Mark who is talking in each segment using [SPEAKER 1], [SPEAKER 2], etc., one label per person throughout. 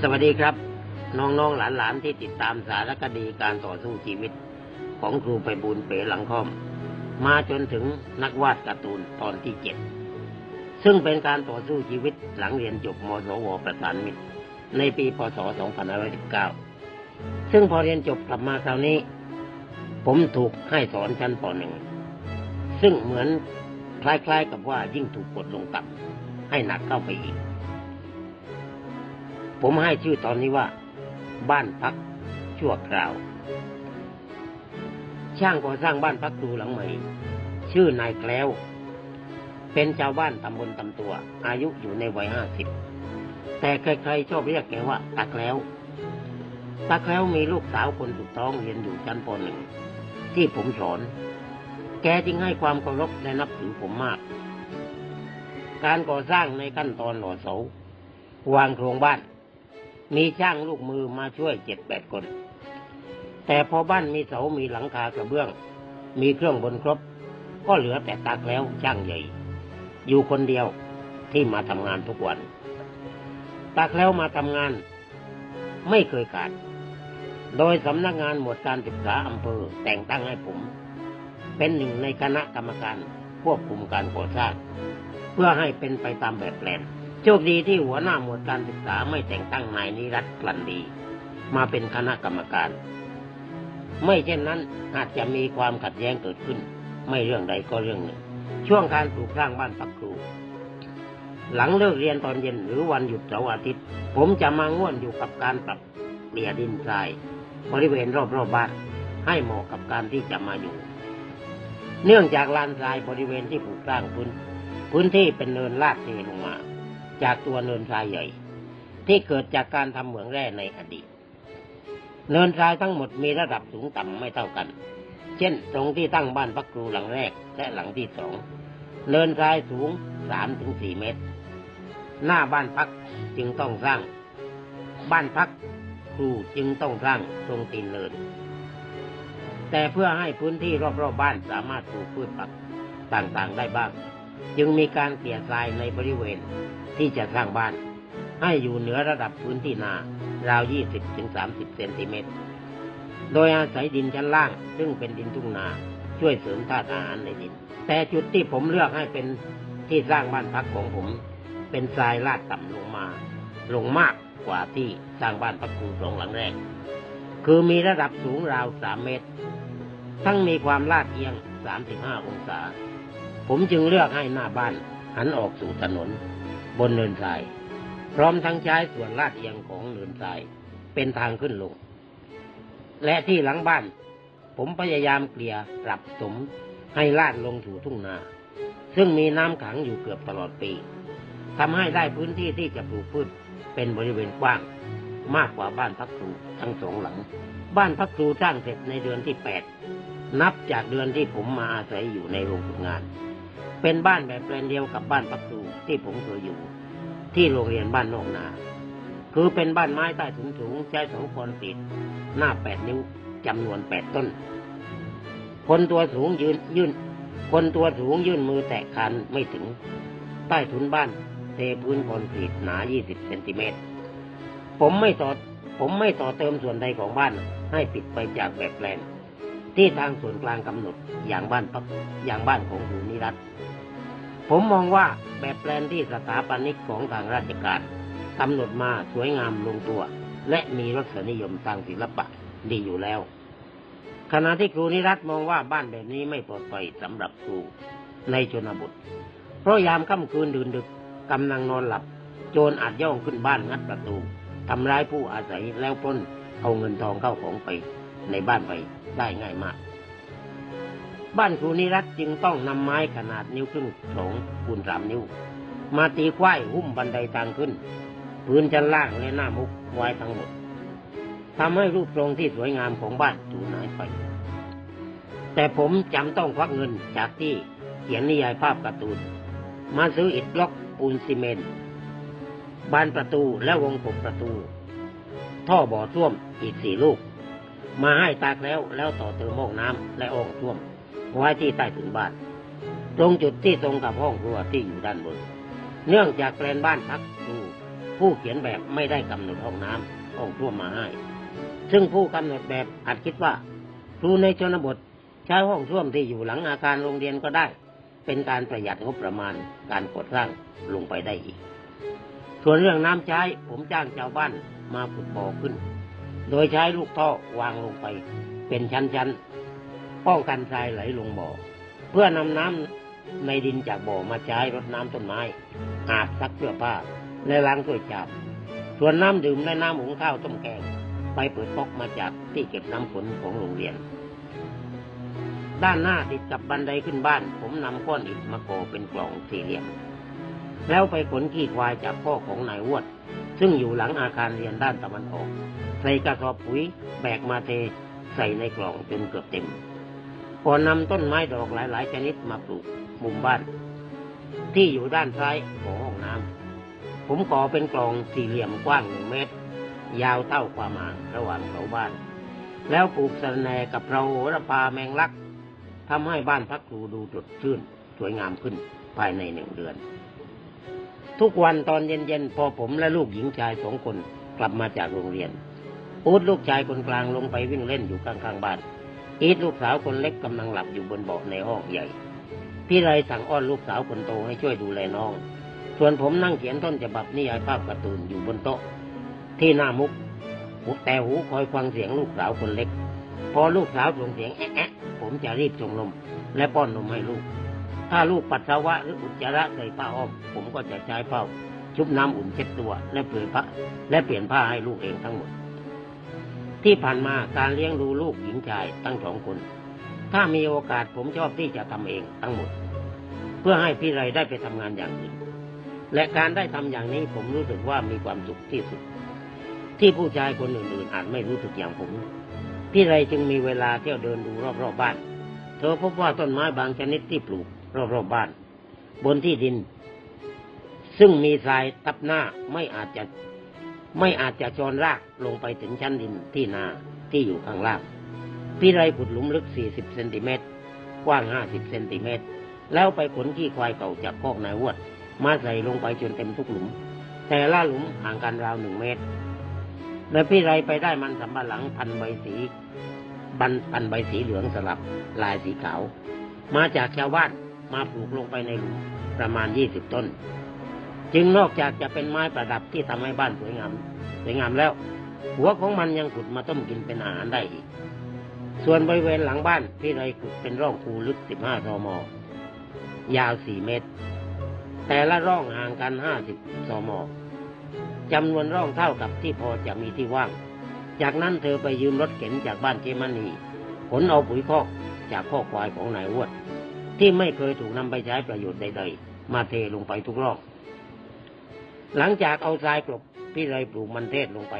[SPEAKER 1] สวัสดีครับ น้องๆหลานๆที่ติดตามสารคดีการต่อสู้ชีวิต ของครูไปบุญเป๋หลังค่อม มาจนถึงนักวาดการ์ตูนตอนที่เจ็ดซึ่งเป็นการต่อสู้ชีวิตหลังเรียนจบมสวประสานมิตร ในปีพศ 2519 ซึ่งพอเรียนจบกลับมาคราวนี้ ผมถูกให้สอนชั้นป .1 ซึ่งเหมือนคล้ายๆกับว่ายิ่งถูกกดลงต่ำ ให้หนักเข้าไปอีก ผมให้ชื่อตอนนี้ว่า บ้านพักชั่วคราว ช่างก่อสร้างบ้านพักครูหลังใหม่ ชื่อนายแคล้ว เป็นชาวบ้านตำบลตำตัว อายุอยู่ในวัยห้าสิบแต่ใครๆชอบเรียกแกว่าตาแคล้วตาแคล้วมีลูกสาวคนสุดท้องเรียนอยู่ชั้นปหนึ่งที่ผมสอน แกจึงให้ความเคารพและนับถือผมมาก การก่อสร้างในขั้นตอนหล่อเสาวางโครงบ้าน มีช่างลูกมือมาช่วยเจ็ดแปดคน แต่พอบ้านมีเสามีหลังคากระเบื้อง มีเครื่องบนครบ ก็เหลือแต่ตากแล้วช่างใหญ่ อยู่คนเดียวที่มาทำงานทุกวันตากแล้วมาทำงาน ไม่เคยขาด โดยสำนักงานหมวดการศึกษาอำเภอแต่งตั้งให้ผม เป็นหนึ่งในคณะกรรมการควบคุมการก่อสร้าง พื่อให้เป็นไปตามแบบแปลนโชคดีที่หัวหน้าหมวดการศึกษาไม่แต่งตั้งนายนิรัตกลันดี มาเป็นคณะกรรมการ ไม่เช่นนั้นอาจจะมีความขัดแย้งเกิดขึ้น ไม่เรื่องใดก็เรื่องหนึ่ง ช่วงการปลูกสร้างบ้านพักครู หลังเลิกเรียนตอนเย็นหรือวันหยุดเสาร์อาทิตย์ ผมจะมาง่วนอยู่กับการปรับเปลี่ยดินทราย บริเวณรอบๆบบ้านให้เหมาะกับการที่จะมาอยู่ เนื่องจากลานทรายบริเวณที่ปลูกสร้างพื้น พื้นที่เป็นเนินลาดเทลงมา จากตัวเนินทรายใหญ่ ที่เกิดจากการทำเหมืองแร่ในอดีต เนินทรายทั้งหมดมีระดับสูงต่ำไม่เท่ากัน เช่น ตรงที่ตั้งบ้านพักครูหลังแรกและหลังที่สองเนินทรายสูงสามถึงสี่เมตร หน้าบ้านพักจึงต้องสร้าง บ้านพักครูจึงต้องสร้างตรงตีนเนิน แต่เพื่อให้พื้นที่รอบๆบบ้านสามารถปลูกพืชผักต่างๆได้บ้าง จึงมีการเกลี่ยทรายในบริเวณที่จะสร้างบ้าน ให้อยู่เหนือระดับพื้นที่นาราว 20-30 เซนติเมตร โดยอาศัยดินชั้นล่าง ซึ่งเป็นดินทุ่งนาช่วยเสริมธาตุอาหารในดิน แต่จุดที่ผมเลือกให้เป็นที่สร้างบ้านพักของผม เป็นทรายลาดต่ำลงมา ลงมากกว่าที่สร้างบ้านพักครูสองหลังแรก คือมีระดับสูงราว 3 เมตร ทั้งมีความลาดเอียง 35 องศา ผมจึงเลือกให้หน้าบ้าน หันออกสู่ถนน บนเนินทราย พร้อมทั้งใช้ส่วนลาดเอียงของเนินทรายเป็นทางขึ้นลง และที่หลังบ้าน ผมพยายามเกลี่ยปรับสมให้ลาดลงสู่ทุ่งนา ซึ่งมีน้ำขังอยู่เกือบตลอดปีทำให้ได้พื้นที่ที่จะปลูกพืชเป็นบริเวณกว้าง มากกว่าบ้านพักครูทั้งสองหลัง บ้านพักครูสร้างเสร็จในเดือนที่แปดนับจากเดือนที่ผมมาอาศัยอยู่ในโรงฝึกงาน เป็นบ้านแบบแปลนเดียวกับบ้านพักครูที่ผมเคยอยู่ ที่โรงเรียนบ้านนอกนา คือเป็นบ้านไม้ใต้ถุนสูงใช้เสาคอนติดหน้าแปดนิ้วจำนวนแปดต้น คนตัวสูงยืนยื่น คนตัวสูงยื่นมือแตะคันไม่ถึง ใต้ถุนบ้านเทพื้นคอนกรีตหนา 20 เซนติเมตร ผมไม่ต่อผมไม่ต่อเติมส่วนใดของบ้านให้ปิดไปจากแบบแปลนที่ทางส่วนกลางกำหนดอย่างบ้านพักอย่างบ้านของครูนิรัตน์ ผมมองว่าแบบแปลนที่สถาปนิกของทางราชการกำหนดมาสวยงามลงตัว และมีรสนิยมทางศิลปะดีอยู่แล้ว ขณะที่ครูนิรัตมองว่าบ้านแบบนี้ไม่ปลอดภัยสำหรับครูในชนบท เพราะยามค่ำคืนดื่นดึกกำลังนอนหลับ โจรอาจย่องขึ้นบ้านงัดประตูทำร้ายผู้อาศัยแล้วปล้นเอาเงินทองเข้าของไปในบ้านไปได้ง่ายมาก บ้านครูนิรัตจึงต้องนำไม้ขนาดนิ้วครึ่งสองคูณสามนิ้ว มาตีควายหุ้มบันไดทางขึ้น พื้นชั้นล่างและหน้ามุกไว้ทั้งหมดทำให้รูปทรงที่สวยงามของบ้านสูญหายไป แต่ผมจำต้องควักเงินจากที่เขียนนิยายภาพการ์ตูน มาซื้ออิฐบล็อกปูนซีเมนต์บานประตูและวงกบประตู ท่อบ่อส้วมอีกสี่ลูก มาให้ตากแล้วแล้วต่อเติมห้องน้ำและอ่องส้วม ไว้ที่ใต้ถุนบ้าน ตรงจุดที่ตรงกับห้องครัวที่อยู่ด้านบน เนื่องจากแปลนบ้านพักครูผู้เขียนแบบไม่ได้กำหนดห้องน้ำห้องท่วมมาให้ ซึ่งผู้กำหนดแบบอาจคิดว่า ครูในชนบทใช้ห้องท่วมที่อยู่หลังอาคารโรงเรียนก็ได้ เป็นการประหยัดงบประมาณการก่อสร้างลงไปได้อีก ส่วนเรื่องน้ำใช้ผมจ้างชาวบ้านมาขุดบ่อขึ้น โดยใช้ลูกท่อวางลงไป เป็นชั้นๆ ป้องกันทรายไหลลงบ่อ เพื่อนำน้ำในดินจากบ่อมาใช้รดน้ำต้นไม้อาบซักเสื้อผ้า และล้างถ้วยจานส่วนน้ำดื่มและน้ำหุงข้าวต้มแกง ไปเปิดก๊อกมาจากที่เก็บน้ำฝนของโรงเรียน ด้านหน้าติดกับบันไดขึ้นบ้าน ผมนำก้อนอิฐมาก่อเป็นกล่องสี่เหลี่ยมแล้วไปขนขี้ควายจากพ่อของนายววดซึ่งอยู่หลังอาคารเรียนด้านตะวันออก ใส่กระสอบปุ๋ยแบกมาเทใส่ในกล่องจนเกือบเต็ม ก่อนนำต้นไม้ดอกหลาย ๆ ชนิดมาปลูกมุมบ้าน ที่อยู่ด้านซ้ายของห้องน้ำผมก่อเป็นกล่องสี่เหลี่ยมกว้างหนึ่งเมตร ยาวเท่าความห่างระหว่างเสาบ้าน แล้วปลูกสะแนกับเราโหระพาแมงลักทำให้บ้านพักครูดูสดชื่นสวยงามขึ้นภายในหนึ่งเดือน ทุกวันตอนเย็น ๆ พอผมและลูกหญิงชายสองคนกลับมาจากโรงเรียนอูดลูกชายคนกลางลงไปวิ่งเล่นอยู่ข้างๆบ้าน อีทลูกสาวคนเล็กกำลังหลับอยู่บนเบาะในห้องใหญ่ พี่ไรสั่งอ้อนลูกสาวคนโตให้ช่วยดูแลน้อง ส่วนผมนั่งเขียนต้นฉบับนิยายภาพการ์ตูนอยู่บนโต๊ะ ที่หน้ามุกหูแต่หูคอยฟังเสียงลูกสาวคนเล็ก พอลูกสาวส่งเสียงแอะแอะผมจะรีบส่งนม และป้อนนมให้ลูก ถ้าลูกปัสสาวะหรืออุจจาระใส่ผ้าอ้อม ผมก็จะใช้เป้าชุบน้ำอุ่นเช็ดตัว และเปลี่ยนผ้าและเปลี่ยนผ้าให้ลูกเองทั้งหมด ที่ผ่านมาการเลี้ยงดูลูกหญิงชายทั้งสองคน ถ้ามีโอกาสผมชอบที่จะทำเองทั้งหมด เพื่อให้พี่ไรได้ไปทำงานอย่างอื่น และการได้ทำอย่างนี้ผมรู้สึกว่ามีความสุขที่สุด ที่ผู้ชายคนอื่นๆอาจไม่รู้สึกอย่างผม พี่ไรจึงมีเวลาเที่ยวเดินดูรอบๆบบ้าน เธอพบว่าต้นไม้บางชนิดที่ปลูกรอบๆบบ้าน บนที่ดิน ซึ่งมีทรายทับหน้าไม่อาจจะ ไม่อาจจะจรรากลงไปถึงชั้นดินที่นาที่อยู่ข้างล่าง พี่ไรขุดหลุมลึก 40 เซนติเมตร กว้าง 50 เซนติเมตร แล้วไปขนขี้ควายเก่าจากคอกนายวดมาใส่ลงไปจนเต็มทุกหลุม แต่ละหลุมห่างกันราวหนึ่งเมตรและพี่ไรไปได้มันสำปะหลังพันใบสีบันพันใบสีเหลืองสลับลายสีขาว มาจากชาวบ้านมาปลูกลงไปในหลุมประมาณ 20 ต้น จึงนอกจากจะเป็นไม้ประดับที่ทำให้บ้านสวยงามสวยงามแล้ว หัวของมันยังขุดมาต้มกินเป็นอาหารได้อีก ส่วนบริเวณหลังบ้านพี่ไรขุดเป็นร่องคูลึก 15ทมยาว 4 เมตร แต่ละร่องห่างกัน 50ทมจำนวนร่องเท่ากับที่พอจะมีที่ว่าง จากนั้นเธอไปยืมรถเข็นจากบ้านเจมานีขนเอาปุ๋ยคอกจากข้อกควายของนายวด ที่ไม่เคยถูกนำไปใช้ประโยชน์ใดๆ มาเทลงไปทุกร่อบ หลังจากเอาทรายกลบพี่ไรปลูกมันเทศลงไป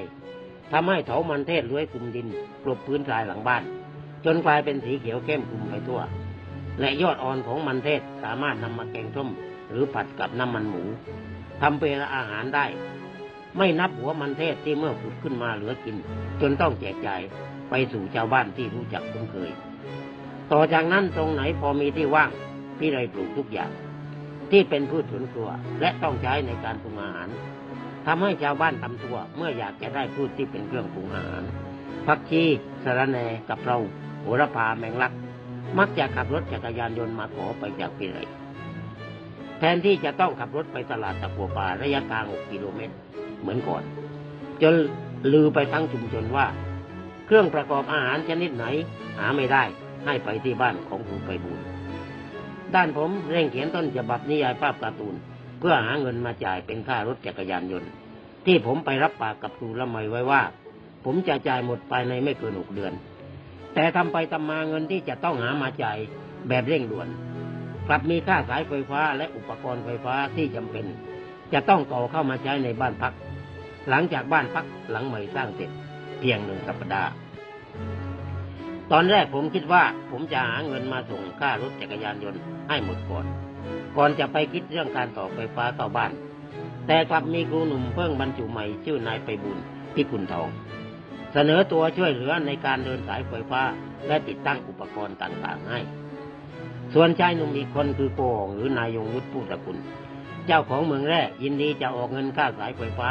[SPEAKER 1] ทำให้เถามันเทศเลื้อยคลุมดินกลบพื้นทรายหลังบ้าน จนกลายเป็นสีเขียวเข้มคลุมไปทั่ว และยอดอ่อนของมันเทศสามารถนำมาแกงส้มหรือผัดกับน้ำมันหมูทำเป็นอาหารได้ ไม่นับหัวมันเทศที่เมื่อผุดขึ้นมาเหลือกิน จนต้องแจกจ่ายไปสู่ชาวบ้านที่รู้จักคุ้นเคย ต่อจากนั้นตรงไหนพอมีที่ว่างพี่ไรปลูกทุกอย่าง ที่เป็นพืชสวนครัว และต้องใช้ในการปรุงอาหารทำให้ชาวบ้านทำตัวเมื่ออยากจะได้พืชที่เป็นเครื่องปรุงอาหารผักชีสะระแหน่กับเราโหระพาแมงลัก มักจะขับรถจักรยานยนต์มาขอไปจากพี่ไรแทนที่จะต้องขับรถไปตลาดตะกัวป่าระยะทาง 6 กิโลเมตร เหมือนก่อน จนลือไปทั้งชุมชนว่า เครื่องประกอบอาหารชนิดไหน หาไม่ได้ให้ไปที่บ้านของครูไปบุญ ด้านผมเร่งเขียนต้นฉบับนิยายภาพการ์ตูน เพื่อหาเงินมาจ่ายเป็นค่ารถจักรยานยนต์ ที่ผมไปรับปากกับครูละไมไว้ว่า ผมจะจ่ายหมดภายในไม่เกินหกเดือน แต่ทำไปทำมาเงินที่จะต้องหามาจ่ายแบบเร่งด่วน กลับมีค่าสายไฟฟ้าและอุปกรณ์ไฟฟ้าที่จำเป็น จะต้องต่อเข้ามาใช้ในบ้านพัก หลังจากบ้านพักหลังใหม่สร้างเสร็จ เพียงหนึ่งสัปดาห์ ตอนแรกผมคิดว่าผมจะหาเงินมาส่งค่ารถจักรยานยนต์ให้หมดก่อน ก่อนจะไปคิดเรื่องการต่อไฟฟ้าเข้าบ้าน แต่กลับมีครูหนุ่มเพิ่งบรรจุใหม่ชื่อนายไปบุญพิกุลทอง เสนอตัวช่วยเหลือในการเดินสายไฟฟ้าและติดตั้งอุปกรณ์ต่างๆให้ ส่วนชายหนุ่มอีกคนคือโกหงหรือนายยงยุทธผู้ตระกุล เจ้าของเมืองแร่ยินดีจะออกเงินค่าสายไฟฟ้า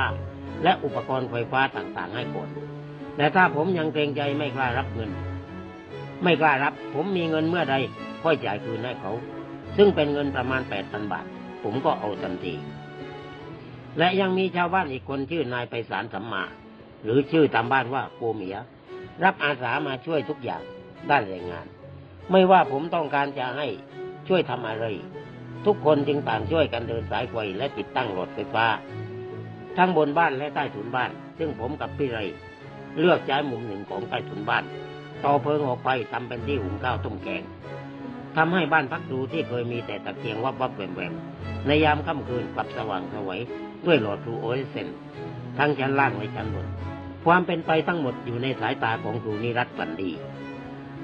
[SPEAKER 1] และอุปกรณ์ไฟฟ้าต่างๆให้ก่อนแต่ถ้าผมยังเกรงใจไม่กล้ารับเงิน ไม่กล้ารับ ผมมีเงินเมื่อใดค่อยจ่ายคืนให้เขา ซึ่งเป็นเงินประมาณแปดพันบาท ผมก็เอาทันที และยังมีชาวบ้านอีกคนชื่อนายไปสารสัมมา หรือชื่อตามบ้านว่าโกเมีย รับอาสามาช่วยทุกอย่างด้านแรงงาน ไม่ว่าผมต้องการจะให้ช่วยทำอะไร ทุกคนจึงต่างช่วยกันเดินสายไฟและติดตั้งหลอดไฟฟ้า ทั้งบนบ้านและใต้ถุนบ้าน ซึ่งผมกับพี่ไรเลือกใช้มุมหนึ่งของใต้ถุนบ้าน ต่อเพิงออกไปทำเป็นที่หุงข้าวต้มแกงทำให้บ้านพักดูที่เคยมีแต่ตะเกียงวับวับแหวมแหวมในยามค่ำคืนกลับสว่างสวยด้วยหลอดฟลูโอเรสเซนต์ทั้งชั้นล่างและชั้นบน ความเป็นไปทั้งหมดอยู่ในสายตาของครูนิรัตน์ปันดี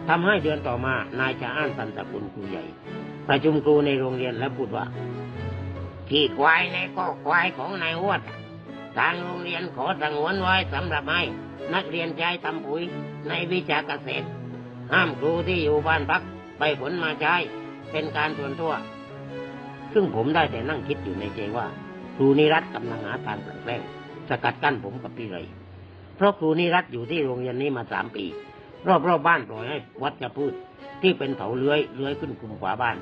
[SPEAKER 1] ทำให้เดือนต่อมานายชาอ้านตันตะกุลครูใหญ่ ประชุมครูในโรงเรียนและพูดว่าขี้ควายในก็ควายของนายอ้วนทางโรงเรียนขอสงวนไว้สำหรับให้นักเรียนใช้ทำปุ๋ย ในวิชาเกษตร ห้ามครูที่อยู่บ้านพักไปขนมาใช้เป็นการส่วนตัว ซึ่งผมได้แต่นั่งคิดอยู่ในใจว่า ครูนิรัตกำลังหาทางกลั่นแกล้งสกัดกั้นผมกับพี่เลยเพราะครูนิรัตอยู่ที่โรงเรียนนี้มาสามปี รอบๆบบ้านปล่อยให้วัชพืชที่เป็นเถาเลื้อยเลื้อยขึ้นคุมขวาบ้าน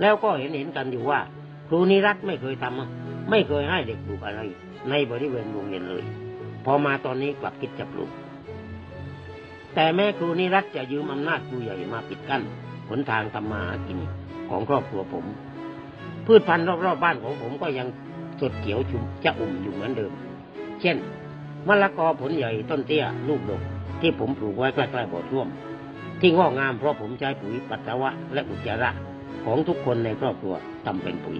[SPEAKER 1] แล้วก็เห็นเห็นกันอยู่ว่า ครูนิรัตไม่เคยทำไม่เคยให้เด็กปลูกอะไร ในบริเวณโรงเรียนเลย พอมาตอนนี้กลับคิดจะปลูก แต่แม่ครูนิรัตจะยืมอำนาจครูใหญ่มาปิดกั้นหนทางทำมาหากินของครอบครัวผม พืชพันธุ์รอบๆบบ้านของผมก็ยังสดเขียวชุมจะอุ่มอยู่เหมือนเดิม เช่นมะละกอผลใหญ่ต้นเตี้ยลูกดกที่ผมปลูกไว้ใกล้ๆบ่อท่วม ที่งอกงามเพราะผมใช้ปุ๋ยปัสสาวะและอุจจาระของทุกคนในครอบครัวทำเป็นปุ๋ย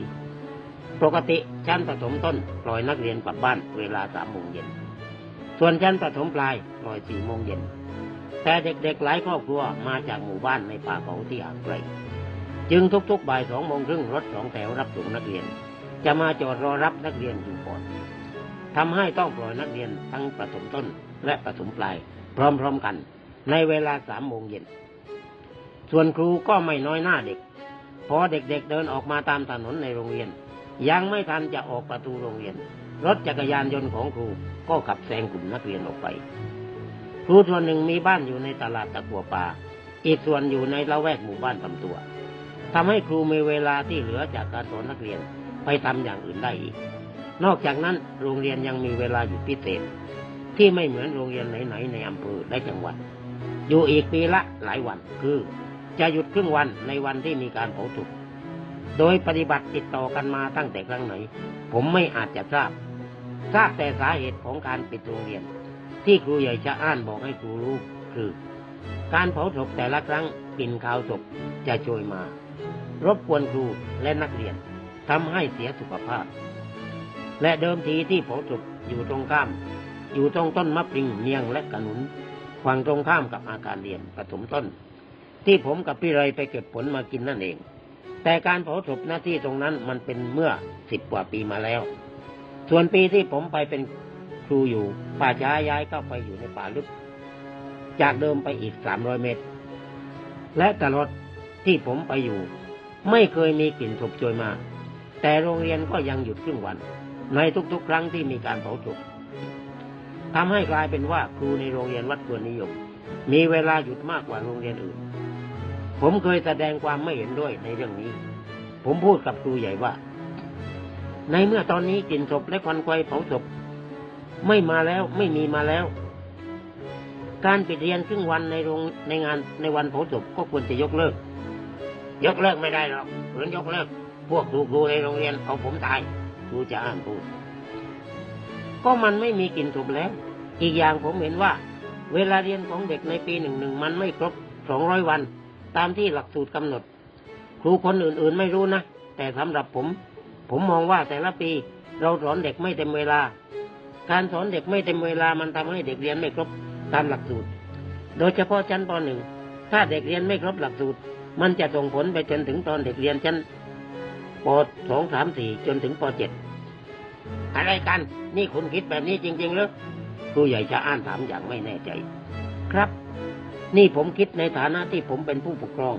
[SPEAKER 1] ปกติชั้นประถมต้นปล่อยนักเรียนกลับบ้านเวลาสามโมงเย็นส่วนชั้นประถมปลายปล่อยสี่โมงเย็น แต่เด็กๆหลายครอบครัวมาจากหมู่บ้านในป่าเขาที่อ่างไกลจึงทุกๆบ่ายสองโมงครึ่งรถสองแถวรับส่งนักเรียน จะมาจอดรอรับนักเรียนอยู่ก่อนทำให้ต้องปล่อยนักเรียนทั้งประถมต้นและประถมปลาย พร้อมๆกัน ในเวลาสามโมงเย็น ส่วนครูก็ไม่น้อยหน้าเด็ก พอเด็กๆเเดินออกมาตามถนนในโรงเรียน ยังไม่ทันจะออกประตูโรงเรียน รถจักรยานยนต์ของครูก็ขับแซงกลุ่มนักเรียนออกไป ครูส่วนหนึ่งมีบ้านอยู่ในตลาดตะกัวป่า อีกส่วนอยู่ในละแวกหมู่บ้านตำตัวทำให้ครูมีเวลาที่เหลือจากการสอนนักเรียนไปทำอย่างอื่นได้อีก นอกจากนั้นโรงเรียนยังมีเวลาอยู่พิเศษ ที่ไม่เหมือนโรงเรียนไหนๆในอำเภอและจังหวัด อยู่อีกปีละหลายวันคือ จะหยุดครึ่งวันในวันที่มีการเผาศพโดยปฏิบัติติดต่อกันมาตั้งแต่ครั้งไหน ผมไม่อาจจะทราบ ทราบแต่สาเหตุของการปิดโรงเรียน ที่ครูใหญ่จะอ่านบอกให้ครูรู้คือ การเผาศพแต่ละครั้งกลิ่นคาวศพจะโชยมา รบกวนครูและนักเรียนทำให้เสียสุขภาพ และเดิมทีที่เผาศพอยู่ตรงข้าม อยู่ตรงต้นมะปริงเนียงและกระนุนฝั่งตรงข้ามกับอาคารเรียนปฐมต้น ที่ผมกับพี่ไรไปเก็บผลมากินนั่นเอง แต่การเผาศพหน้าที่ตรงนั้นมันเป็นเมื่อสิบกว่าปีมาแล้ว ส่วนปีที่ผมไปเป็น ครูอยู่ ป่าช้าย้ายเข้าไปอยู่ในป่าลึก จากเดิมไปอีกสามร้อยเมตร และตลอดที่ผมไปอยู่ ไม่เคยมีกลิ่นศพโชยมา แต่โรงเรียนก็ยังหยุดครึ่งวัน ในทุกๆ ครั้งที่มีการเผาศพทำให้กลายเป็นว่าครูในโรงเรียนวัดควรนิยม มีเวลาหยุดมากกว่าโรงเรียนอื่น ผมเคยแสดงความไม่เห็นด้วยในเรื่องนี้ ผมพูดกับครูใหญ่ว่า ในเมื่อตอนนี้กลิ่นศพและควันไฟเผาศพ ไม่มาแล้วไม่มีมาแล้ว การปิดเรียนครึ่งวันในโรงในงานในวันเผาศพก็ควรจะยกเลิก ยกเลิกไม่ได้หรอกหรือยกเลิก พวกครูครูในโรงเรียนเอาผมตายครูจะอ่านพูดก็มันไม่มีกลิ่นศพแล้ว อีกอย่างผมเห็นว่า เวลาเรียนของเด็กในปีหนึ่งหนึ่งมันไม่ครบสองร้อยวัน ตามที่หลักสูตรกำหนด ครูคนอื่นๆไม่รู้นะ แต่สำหรับผม ผมมองว่าแต่ละปีเราสอนเด็กไม่เต็มเวลา การสอนเด็กไม่เต็มเวลามันทำให้เด็กเรียนไม่ครบตามหลักสูตร โดยเฉพาะชั้นปหนึ่งถ้าเด็กเรียนไม่ครบหลักสูตร มันจะส่งผลไปจนถึงตอนเด็กเรียนชั้นปสองสามสี่จนถึงปเจ็ดอะไรกัน นี่คุณคิดแบบนี้จริงๆหรือครูใหญ่จะอ่านถามอย่างไม่แน่ใจ ครับ นี่ผมคิดในฐานะที่ผมเป็นผู้ปกครอง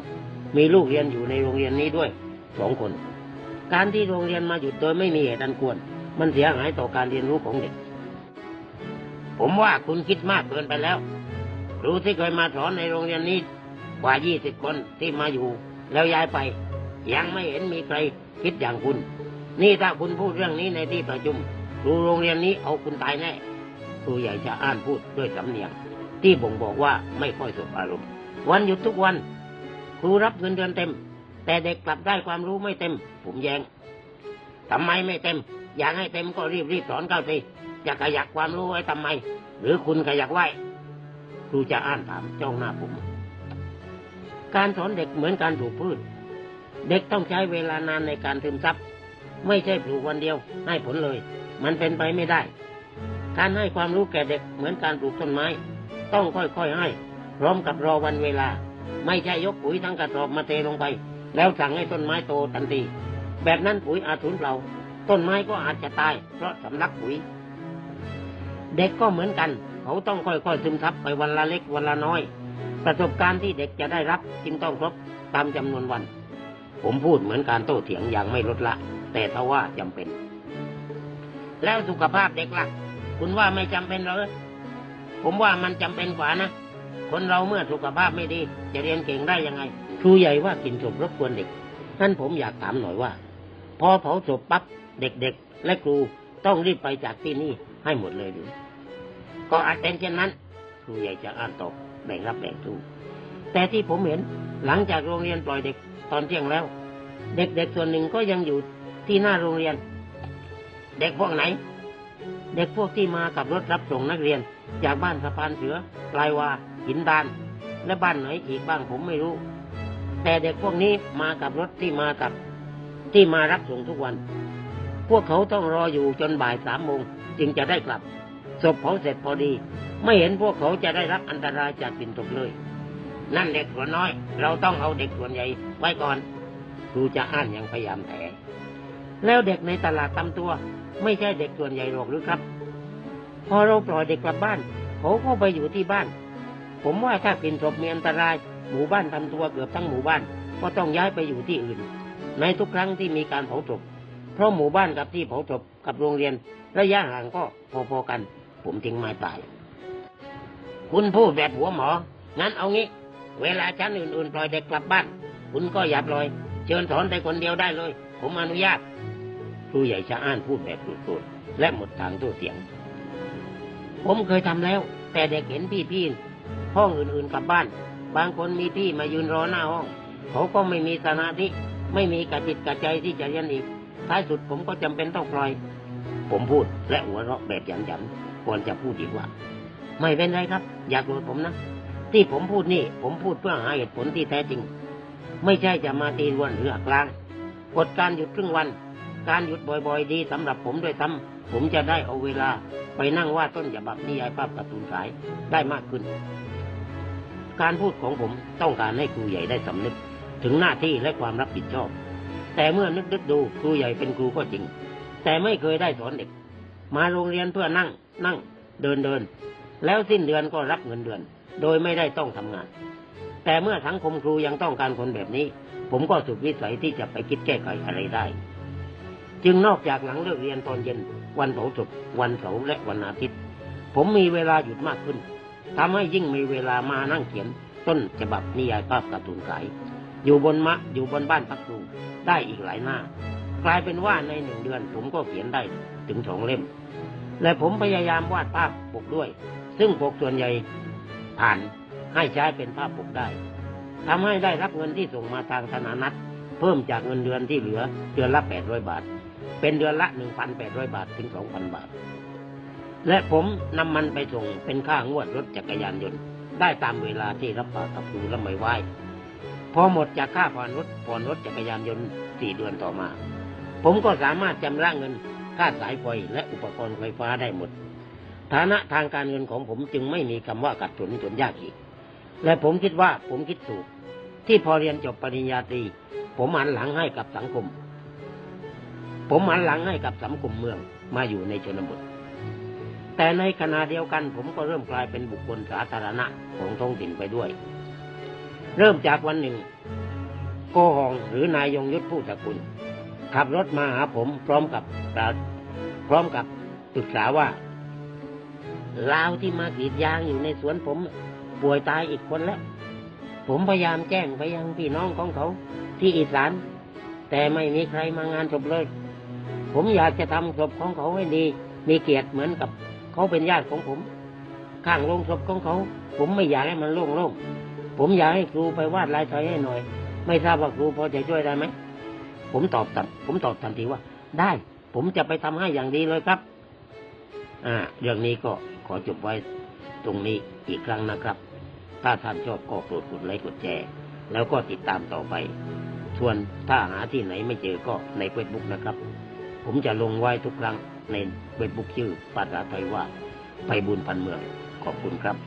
[SPEAKER 1] มีลูกเรียนอยู่ในโรงเรียนนี้ด้วยสองคน การที่โรงเรียนมาหยุดโดยไม่มีเหตุอันควร มันเสียหายต่อการเรียนรู้ของเด็ก ผมว่าคุณคิดมากเกินไปแล้ว ครูที่เคยมาสอนในโรงเรียนนี้กว่า20คนที่มาอยู่ แล้วย้ายไป ยังไม่เห็นมีใครคิดอย่างคุณ นี่ถ้าคุณพูดเรื่องนี้ในที่ประชุมครูโรงเรียนนี้เอาคุณตายแน่ครูใหญ่จะอ่านพูดด้วยสำเนียง ที่บ่งบอกว่าไม่ค่อยสบอารมณ์ วันหยุดทุกวัน ครูรับเงินเดือนเต็ม แต่เด็กกลับได้ความรู้ไม่เต็ม ผมแยงทำไมไม่เต็ม อยากให้เต็มก็รีบรีบสอนเข้าสิ จะขยักความรู้ไว้ทำไม หรือคุณขยักไว้ครูจะอ่านถามจ้องหน้าผม การสอนเด็กเหมือนการปลูกพืช เด็กต้องใช้เวลานานในการซึมซับไม่ใช่ปลูกวันเดียวให้ผลเลย มันเป็นไปไม่ได้ การให้ความรู้แก่เด็กเหมือนการปลูกต้นไม้ ต้องค่อยๆให้ พร้อมกับรอวันเวลา ไม่ใช่ยกปุ๋ยทั้งกระสอบมาเทลงไป แล้วสั่งให้ต้นไม้โตทันทีแบบนั้นปุ๋ยอาจสูญเปล่า ต้นไม้ก็อาจจะตาย เพราะสำลักปุ๋ย เด็กก็เหมือนกัน เขาต้องค่อยๆซึมซับไปวันละเล็กวันละน้อย ประสบการณ์ที่เด็กจะได้รับจึงต้องครบตามจำนวนวัน ผมพูดเหมือนการโต้เถียงอย่างไม่ลดละ แต่ถ้าว่าจำเป็น แล้วสุขภาพเด็กล่ะ คุณว่าไม่จำเป็นหรอผมว่ามันจำเป็นกว่านะคนเราเมื่อสุขภาพไม่ดี จะเรียนเก่งได้ยังไงครูใหญ่ว่ากินศพรบกวนเด็กนั่นผมอยากถามหน่อยว่า พอเผาศพปั๊บเด็กๆ และครูต้องรีบไปจากที่นี่ ให้หมดเลยหรือก็อาจเป็นเช่นนั้น ครูใหญ่จะอ่านตอบแบ่งรับแบ่งสู้ แต่ที่ผมเห็นหลังจากโรงเรียนปล่อยเด็กตอนเที่ยงแล้ว เด็กๆส่วนหนึ่งก็ยังอยู่ที่หน้าโรงเรียน เด็กพวกไหน เด็กพวกที่มากับรถรับส่งนักเรียน จากบ้านสะพานเสือปลายวาหินดาน และบ้านไหนอีกบ้างผมไม่รู้ แต่เด็กพวกนี้มากับรถที่มากับที่มารับส่งทุกวัน พวกเขาต้องรออยู่จนบ่ายสามโมง จึงจะได้กลับศพเผาเสร็จพอดี ไม่เห็นพวกเขาจะได้รับอันตรายจากปิ่นตกเลย นั่นเด็กส่วน้อย เราต้องเอาเด็กส่วนใหญ่ไว้ก่อนครูจะอ่านอย่างพยายามแถแล้วเด็กในตลาดตำตัว ไม่ใช่เด็กส่วนใหญ่หรอกหรือครับ พอเราปล่อยเด็กกลับบ้านเขาก็ไปอยู่ที่บ้าน ผมว่าถ้าปิ่นศพมีอันตราย หมู่บ้านทำตัวเกือบทั้งหมู่บ้าน ก็ต้องย้ายไปอยู่ที่อื่น ในทุกครั้งที่มีการเผาศพ เพราะหมู่บ้านกับที่เผาศพกับโรงเรียน ระยะห่างก็พอๆกัน ผมทิ้งไม้ตาย คุณพูดแบบหัวหมอ งั้นเอางี้ เวลาชั้นอื่นๆปล่อยเด็กกลับบ้าน คุณก็อย่าปล่อย เชิญสอนแต่คนเดียวได้เลย ผมอนุญาตครูใหญ่ชะอ้านพูดแบบโกรธๆและหมดทางโต้เถียง ผมเคยทำแล้ว แต่เด็กเห็นพี่ๆห้องอื่นๆกลับบ้าน บางคนมีพี่มายืนรอหน้าห้อง เขาก็ไม่มีสมาธิไม่มีกระจิตกระใจที่จะเรียนอีก ท้ายสุดผมก็จำเป็นต้องปล่อย ผมพูดและหัวเราะแบบหยันๆควรจะพูดอีกว่า ไม่เป็นไรครับ อย่าโกรธผมนะ ที่ผมพูดนี่ ผมพูดเพื่อหาเหตุผลที่แท้จริง ไม่ใช่จะมาตีรวนหรือหักล้างกฎการหยุดครึ่งวัน การหยุดบ่อยๆ ดีสำหรับผมด้วยซ้ำผมจะได้เอาเวลาไปนั่งวาดต้นฉบับนิยายภาพการ์ตูนขายได้มากขึ้น การพูดของผมต้องการให้ครูใหญ่ได้สำนึก ถึงหน้าที่และความรับผิดชอบ แต่เมื่อนึกดึกดูครูใหญ่เป็นครูก็จริง แต่ไม่เคยได้สอนเด็ก มาโรงเรียนเพื่อนั่ง นั่ง เดินเดิน แล้วสิ้นเดือนก็รับเงินเดือน โดยไม่ได้ต้องทำงาน แต่เมื่อสังคมครูยังต้องการคนแบบนี้ ผมก็สุดวิสัยที่จะไปคิดแก้ไขอะไรได้ จึงนอกจากหลังเลิกเรียนตอนเย็น วันเผาศพวันเสาร์และวันอาทิตย์ ผมมีเวลาหยุดมากขึ้นทำให้ยิ่งมีเวลามานั่งเขียนต้นฉบับนิยายภาพการ์ตูนขาย อยู่บนมะอยู่บนบ้านพักครูได้อีกหลายหน้า กลายเป็นว่าในหนึ่งเดือนผมก็เขียนได้ถึงสองเล่ม และผมพยายามวาดภาพปกด้วย ซึ่งปกส่วนใหญ่ผ่านให้ใช้เป็นภาพปกได้ทำให้ได้รับเงินที่ส่งมาทางธนานัตเพิ่มจากเงินเดือนที่เหลือเดือนละแปดร้อยบาท เป็นเดือนละหนึ่งพันแปดร้อยบาทถึงสองพันบาท และผมนำมันไปส่งเป็นค่างวดรถจักรยานยนต์ ได้ตามเวลาที่รับปากกับครูและไม่ไหว อหมดจากค่าผ่อนรถผ่อนรถจักรยานยนต์สี่เดือนต่อมา ผมก็สามารถจำระเงินค่าสายไฟและอุปกรณ์ไฟฟ้าได้หมด ฐานะทางการเงินของผมจึงไม่มีคำว่ากัดสนจนยากอีก และผมคิดว่าผมคิดถูก ที่พอเรียนจบปริญญาตรี ผมหันหลังให้กับสังคม ผมหันหลังให้กับสังคมเมืองมาอยู่ในชนบท แต่ในขณะเดียวกันผมก็เริ่มกลายเป็นบุคคลสาธารณะของท้องถิ่นไปด้วย เริ่มจากวันหนึ่ง โกหองหรือนายยงยุทธผู้สกุล ขับรถมาหาผมพร้อมกับกล่าวพร้อมกับปรึกษาว่าลาวที่มากรีดยางอยู่ในสวนผม ป่วยตายอีกคนแล้ว ผมพยายามแจ้งไปยังพี่น้องของเขา ที่อีสาน แต่ไม่มีใครมางานศพเลย ผมอยากจะทำศพของเขาให้ดี มีเกียรติเหมือนกับเขาเป็นญาติของผม ข้างโรงศพของเขา ผมไม่อยากให้มันโล่ง ผมอยากให้ครูไปวาดลายไทยให้หน่อย ไม่ทราบว่าครูพอจะช่วยได้ไหมผมตอบตันผมตอบทันทีว่า ได้ ผมจะไปทำให้อย่างดีเลยครับ อ่า เรื่องนี้ก็ขอจบไว้ตรงนี้อีกครั้งนะครับ ถ้าท่านชอบก็โปรดกดไลค์กดแชร์แล้วก็ติดตามต่อไป ส่วนถ้าหาที่ไหนไม่เจอก็ในเฟซบุ๊กนะครับ ผมจะลงไว้ทุกครั้งในเฟซบุ๊กชื่อภาษาไทยว่าไปบุญพันเมืองขอบคุณครับ